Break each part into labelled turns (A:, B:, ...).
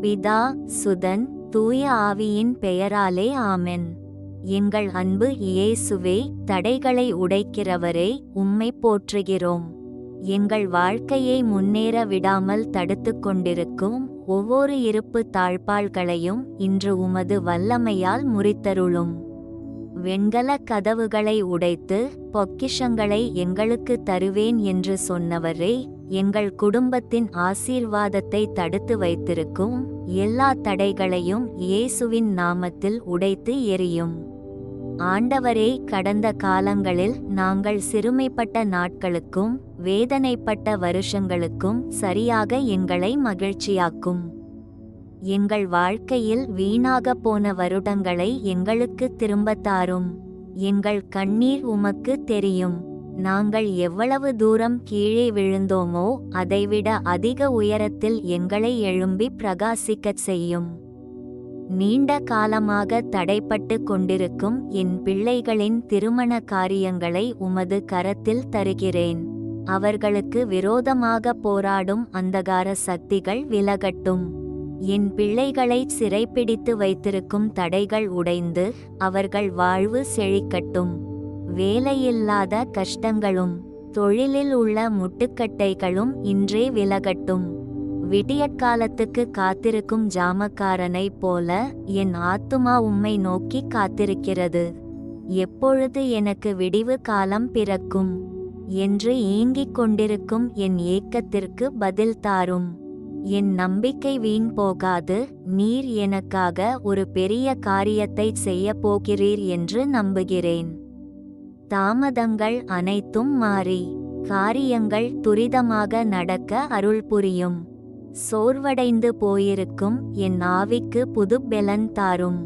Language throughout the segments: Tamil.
A: பிதா சுதன் தூய ஆவியின் பெயராலே ஆமென். எங்கள் அன்பு இயேசுவே தடைகளை உடைக்கிறவரே உம்மை போற்றுகிறோம். எங்கள் வாழ்க்கையை முன்னேற விடாமல் தடுத்துக் கொண்டிருக்கும் ஒவ்வொரு இருப்பு தாழ்பாள்களையும் இன்று உமது வல்லமையால் முறித்தருளும். வெண்கல கதவுகளை உடைத்து பொக்கிஷங்களை எங்களுக்கு தருவேன் என்று சொன்னவரே எங்கள் குடும்பத்தின் ஆசீர்வாதத்தை தடுத்து வைத்திருக்கும் எல்லா தடைகளையும் இயேசுவின் நாமத்தில் உடைத்து எரியும் ஆண்டவரே கடந்த காலங்களில் நாங்கள் சிறுமைப்பட்ட நாட்களுக்கும் வேதனைப்பட்ட வருஷங்களுக்கும் சரியாக எங்களை மகிழ்ச்சியாக்கும். எங்கள் வாழ்க்கையில் வீணாக போன வருடங்களை எங்களுக்கு திரும்பத்தாரும் எங்கள் கண்ணீர் உமக்கு தெரியும். நாங்கள் எவ்வளவு தூரம் கீழே விழுந்தோமோ அதைவிட அதிக உயரத்தில் எங்களை எழும்பி பிரகாசிக்கச் செய்யும். நீண்ட காலமாக தடைப்பட்டு கொண்டிருக்கும் என் பிள்ளைகளின் திருமண காரியங்களை உமது கரத்தில் தருகிறேன். அவர்களுக்கு விரோதமாக போராடும் அந்தகார சக்திகள் விலகட்டும். என் பிள்ளைகளை சிறைப்பிடித்து வைத்திருக்கும் தடைகள் உடைந்து அவர்கள் வாழ்வு செழிக்கட்டும். வேலையில்லாத கஷ்டங்களும் தொழிலில் உள்ள முட்டுக்கட்டைகளும் இன்றே விலகட்டும். விடியற்காலத்துக்கு காத்திருக்கும் ஜாமக்காரனைப் போல என் ஆத்துமா உம்மை நோக்கி காத்திருக்கிறது. எப்பொழுது எனக்கு விடிவு காலம் பிறக்கும்? என்று ஏங்கிக் கொண்டிருக்கும் என் ஏக்கத்திற்கு பதில் தாரும். என் நம்பிக்கை வீண் போகாது நீர் எனக்காக ஒரு பெரிய காரியத்தை செய்யப் போகிறீர் என்று நம்புகிறேன். தாமதங்கள் அனைத்தும் மாறி காரியங்கள் துரிதமாக நடக்க அருள் புரியும். சோர்வடைந்து போயிருக்கும் என் ஆவிக்கு புது பெலன் தாரும்.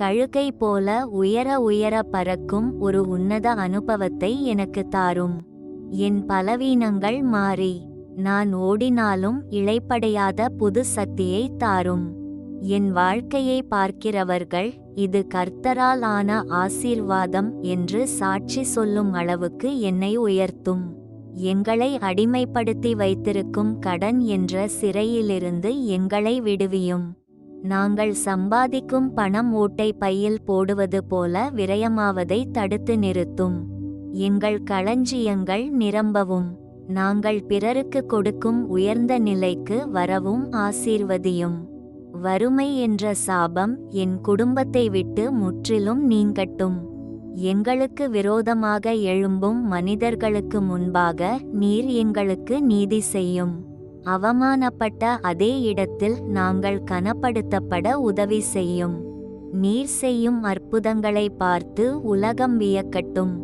A: கழுகை போல உயர உயர பறக்கும் ஒரு உன்னத அனுபவத்தை எனக்கு தாரும். என் பலவீனங்கள் மாறி நான் ஓடினாலும் இளைப்படையாத புது சக்தியை தாரும். என் வாழ்க்கையை பார்க்கிறவர்கள் இது கர்த்தரால் ஆன ஆசீர்வாதம் என்று சாட்சி சொல்லும் அளவுக்கு என்னை உயர்த்தும். எங்களை அடிமைப்படுத்தி வைத்திருக்கும் கடன் என்ற சிறையிலிருந்து எங்களை விடுவியும். நாங்கள் சம்பாதிக்கும் பணம் ஓட்டை பையில் போடுவது போல விரயமாவதை தடுத்து நிறுத்தும். எங்கள் களஞ்சியங்கள் நிரம்பவும். நாங்கள் பிறருக்கு கொடுக்கும் உயர்ந்த நிலைக்கு வரவும் ஆசீர்வதியும். வறுமை என்ற சாபம் என் குடும்பத்தை விட்டு முற்றிலும் நீங்கட்டும். எங்களுக்கு விரோதமாக எழும்பும் மனிதர்களுக்கு முன்பாக நீர் எங்களுக்கு நீதி செய்யும். அவமானப்பட்ட அதே இடத்தில் நாங்கள் கனப்படுத்தப்பட உதவி செய்யும். நீர் செய்யும் அற்புதங்களை பார்த்து உலகம் வியக்கட்டும்.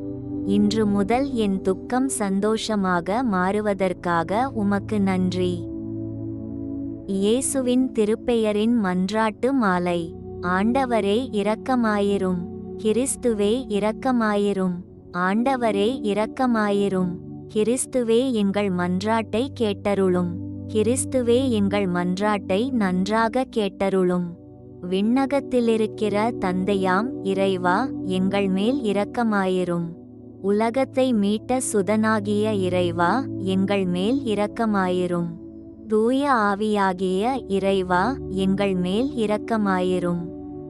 A: இன்று முதல் என் துக்கம் சந்தோஷமாக மாறுவதற்காக உமக்கு நன்றி. இயேசுவின் திருப்பெயரின் மன்றாட்டு மாலை. ஆண்டவரே இரக்கமாயிரும். கிறிஸ்துவே இரக்கமாயிரும். ஆண்டவரே இரக்கமாயிரும். கிறிஸ்துவே எங்கள் மன்றாட்டை கேட்டருளும். கிறிஸ்துவே எங்கள் மன்றாட்டை நன்றாக கேட்டருளும். விண்ணகத்திலிருக்கிற தந்தையாம் இறைவா எங்கள் மேல் இரக்கமாயிரும். உலகத்தை மீட்ட சுதனாகிய இறைவா எங்கள் மேல் இரக்கமாயிரும். தூய ஆவியாகிய இறைவா எங்கள் மேல் இரக்கமாயிரும்.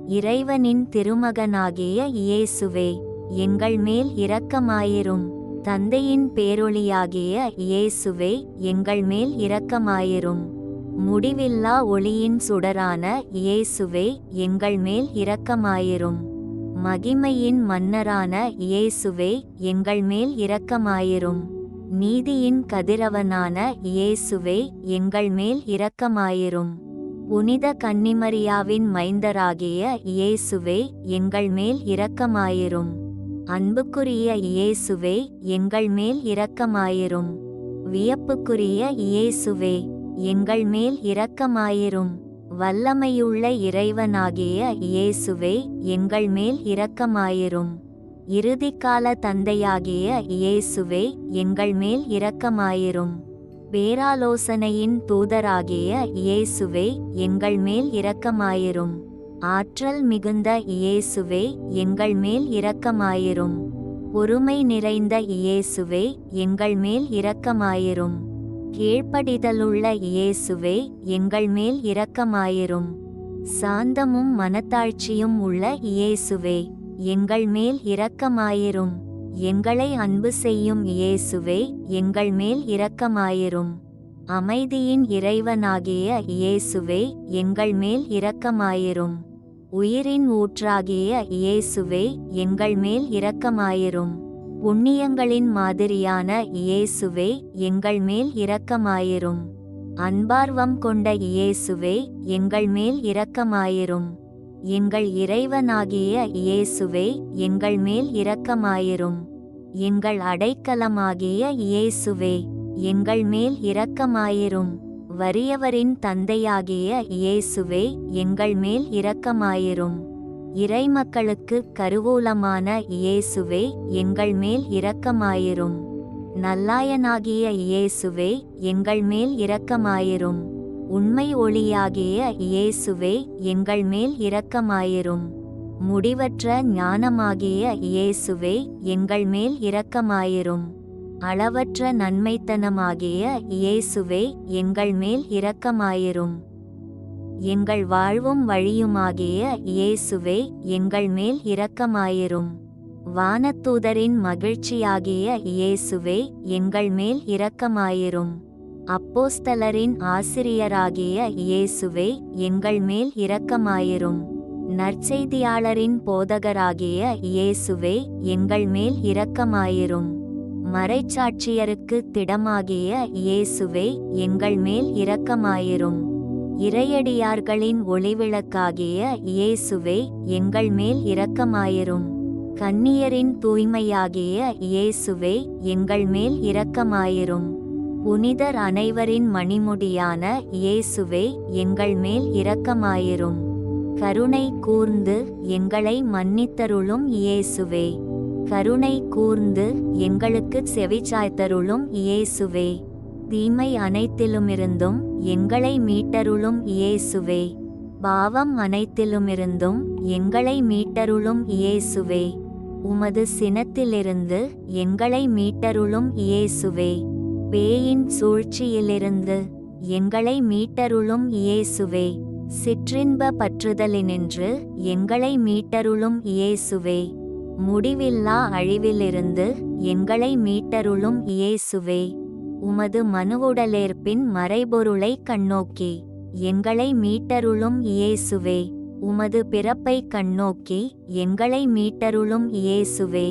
A: இறைவனின் திருமகனாகிய இயேசுவே எங்கள் மேல் இரக்கமாயிரும். தந்தையின் பேரொளியாகிய இயேசுவே எங்கள் மேல் இரக்கமாயிரும். முடிவில்லா ஒளியின் சுடரான இயேசுவே எங்கள் மேல் இரக்கமாயிரும். மகிமையின் மன்னரான இயேசுவே எங்கள் மேல் இரக்கமாயிரும். நீதியின் கதிரவனான இயேசுவே எங்கள் மேல் இரக்கமாயிரும். புனித கன்னிமரியாவின் மைந்தராகிய இயேசுவே எங்கள் மேல் இரக்கமாயிரும். அன்புக்குரிய இயேசுவே எங்கள் மேல் இரக்கமாயிரும். வியப்புக்குரிய இயேசுவே எங்கள் மேல் இரக்கமாயிரும். வல்லமையுள்ள இறைவனாகிய இயேசுவே எங்கள் மேல் இரக்கமாயிரும். இறுதிக்கால தந்தையாகிய இயேசுவே எங்கள் மேல் இரக்கமாயிரும். பேராலோசனையின் தூதராகிய இயேசுவே எங்கள் மேல் இரக்கமாயிரும். ஆற்றல் மிகுந்த இயேசுவே எங்கள் மேல் இரக்கமாயிரும். பொறுமை நிறைந்த இயேசுவே எங்கள் மேல் இரக்கமாயிரும். கீழ்ப்படிதலுள்ள இயேசுவே எங்கள் மேல் இரக்கமாயிரும். சாந்தமும் மனத்தாழ்ச்சியும் உள்ள இயேசுவே. எங்கள் மேல் இரக்கமாயிரும். எங்களை அன்பு செய்யும் இயேசுவே எங்கள் மேல் இரக்கமாயிரும். அமைதியின் இறைவனாகிய இயேசுவே எங்கள் மேல் இரக்கமாயிரும். உயிரின் ஊற்றாகிய இயேசுவே எங்கள் மேல் இரக்கமாயிரும். புண்ணியங்களின் மாதிரியான இயேசுவே எங்கள் மேல் இரக்கமாயிரும். அன்பார்வம் கொண்ட இயேசுவே எங்கள் மேல் இரக்கமாயிரும். எங்கள் இறைவனாகிய இயேசுவே எங்கள் மேல் இரக்கமாயிரும். எங்கள் அடைக்கலமாகிய இயேசுவே எங்கள் மேல் இரக்கமாயிரும். வறியவரின் தந்தையாகிய இயேசுவே எங்கள் மேல் இரக்கமாயிரும். இறைமக்களுக்கு கருவூலமான இயேசுவே எங்கள் மேல் இரக்கமாயிரும். நல்லாயனாகிய இயேசுவே எங்கள் மேல் இரக்கமாயிரும். உண்மை ஒளியாகிய இயேசுவே எங்கள் மேல் இரக்கமாயிரும். முடிவற்ற ஞானமாகிய இயேசுவே எங்கள் மேல் இரக்கமாயிரும். அளவற்ற நன்மைத்தனமாகிய இயேசுவே எங்கள் மேல் இரக்கமாயிரும். எங்கள் வாழ்வும் வழியுமாகிய இயேசுவே எங்கள் மேல் இரக்கமாயிரும். வானத்தூதரின் மகிழ்ச்சியாகிய இயேசுவே எங்கள் மேல் இரக்கமாயிரும். அப்போஸ்தலரின் ஆசிரியராகிய இயேசுவே எங்கள் மேல் இரக்கமாயிரும். நற்செய்தியாளரின் போதகராகிய இயேசுவே எங்கள் மேல் இரக்கமாயிரும். மறைச்சாட்சியருக்கு திடமாகிய இயேசுவே எங்கள் மேல் இரக்கமாயிரும். இறையடியார்களின் ஒளிவிளக்காகிய இயேசுவே எங்கள் மேல் இரக்கமாயிரும். கன்னியரின் தூய்மையாகிய இயேசுவே எங்கள் மேல் இரக்கமாயிரும். புனிதர் அனைவரின் மணிமுடியான இயேசுவே எங்கள் மேல் இரக்கமாயிரும். கருணை கூர்ந்து எங்களை மன்னித்தருளும் இயேசுவே. கருணை கூர்ந்து எங்களுக்கு செவிச்சாய்த்தருளும் இயேசுவே. தீமை அனைத்திலுமிருந்தும் எங்களை மீட்டருளும் இயேசுவே. பாவம் அனைத்திலுமிருந்தும் எங்களை மீட்டருளும் இயேசுவே. உமது சினத்திலிருந்து எங்களை மீட்டருளும் இயேசுவே. பேயின் சூழ்ச்சியிலிருந்து எங்களை மீட்டருளும் இயேசுவே. சிற்றின்ப பற்றுதலினின்று எங்களை மீட்டருளும் இயேசுவே. முடிவில்லா அழிவிலிருந்து எங்களை மீட்டருளும் இயேசுவே. உமது மனுவுடலேற்பின் மறைபொருளை கண்ணோக்கி எங்களை மீட்டருளும் இயேசுவே. உமது பிறப்பை கண்ணோக்கி எங்களை மீட்டருளும் இயேசுவே.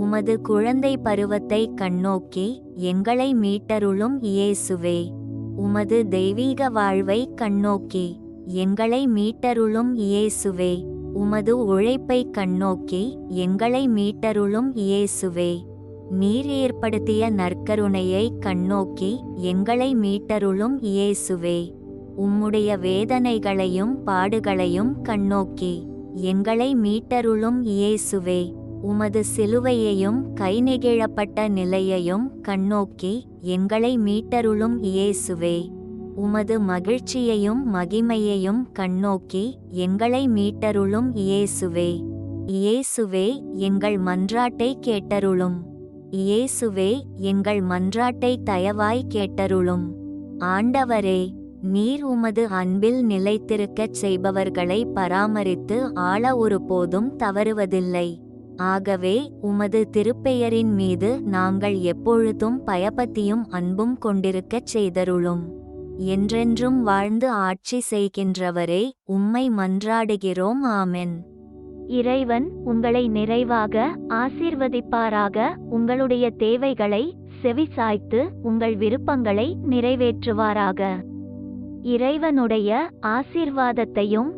A: உமது குழந்தை பருவத்தை கண்ணோக்கி எங்களை மீட்டருளும் இயேசுவே. உமது தெய்வீக வாழ்வை கண்ணோக்கி எங்களை மீட்டருளும் இயேசுவே. உமது உழைப்பை கண்ணோக்கி எங்களை மீட்டருளும் இயேசுவே. நீர் ஏற்படுத்திய நற்கருணையை கண்ணோக்கி எங்களை மீட்டருளும் இயேசுவே. உம்முடைய வேதனைகளையும் பாடுகளையும் கண்ணோக்கி எங்களை மீட்டருளும் இயேசுவே. உமது சிலுவையையும் கைநெகிழப்பட்ட நிலையையும் கண்ணோக்கி எங்களை மீட்டருளும் இயேசுவே. உமது மகிழ்ச்சியையும் மகிமையையும் கண்ணோக்கி எங்களை மீட்டருளும் இயேசுவே. இயேசுவே எங்கள் மன்றாட்டை கேட்டருளும். இயேசுவே எங்கள் மன்றாட்டை தயவாய் கேட்டருளும். ஆண்டவரே நீர் உமது அன்பில் நிலைத்திருக்கச் செய்பவர்களை பராமரித்து ஆள ஒருபோதும் தவறுவதில்லை. ஆகவே உமது திருப்பெயரின் மீது நாங்கள் எப்பொழுதும் பயபத்தியும் அன்பும் கொண்டிருக்கச் செய்தருளும். என்றென்றும் வாழ்ந்து ஆட்சி செய்கின்றவரே உம்மை மன்றாடுகிறோம் ஆமென்.
B: இறைவன் உங்களை நிறைவாக ஆசீர்வதிப்பாராக உங்களுடைய தேவைகளை செவிசாய்த்து உங்கள் விருப்பங்களை நிறைவேற்றுவாராக. இறைவனுடைய ஆசீர்வாதத்தையும்